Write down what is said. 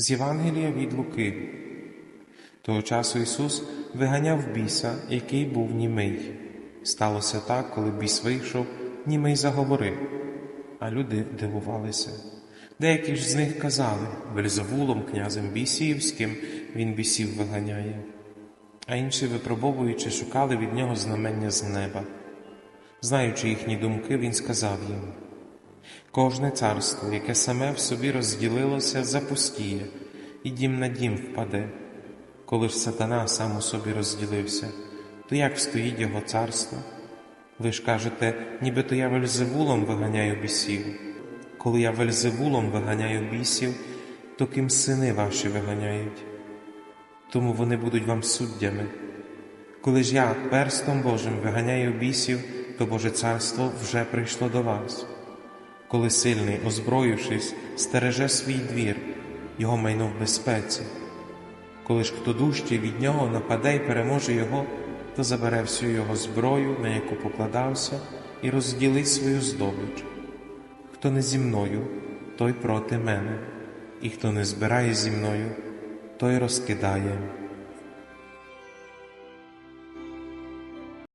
З Євангелія від Луки. Того часу Ісус виганяв біса, який був німий. Сталося так, коли біс вийшов, німий заговорив, а люди дивувалися. Деякі ж з них казали Вельзевулом, князем бісіївським, він бісів виганяє. А інші, випробовуючи, шукали від нього знамення з неба. Знаючи їхні думки, він сказав їм: Кожне царство, яке саме в собі розділилося, запустіє, і дім на дім впаде. Коли ж сатана сам у собі розділився, то як стоїть його царство? Ви ж кажете, нібито я вельзевулом виганяю бісів. Коли я вельзевулом виганяю бісів, то ким сини ваші виганяють? Тому вони будуть вам суддями. Коли ж я перстом Божим виганяю бісів, то Боже царство вже прийшло до вас. Коли сильний, озброївшись, стереже свій двір, його майно в безпеці. Коли ж хто дужчий від нього нападе й переможе його, то забере всю його зброю, на яку покладався, і розділить свою здобич. Хто не зі мною, той проти мене, і хто не збирає зі мною, той розкидає.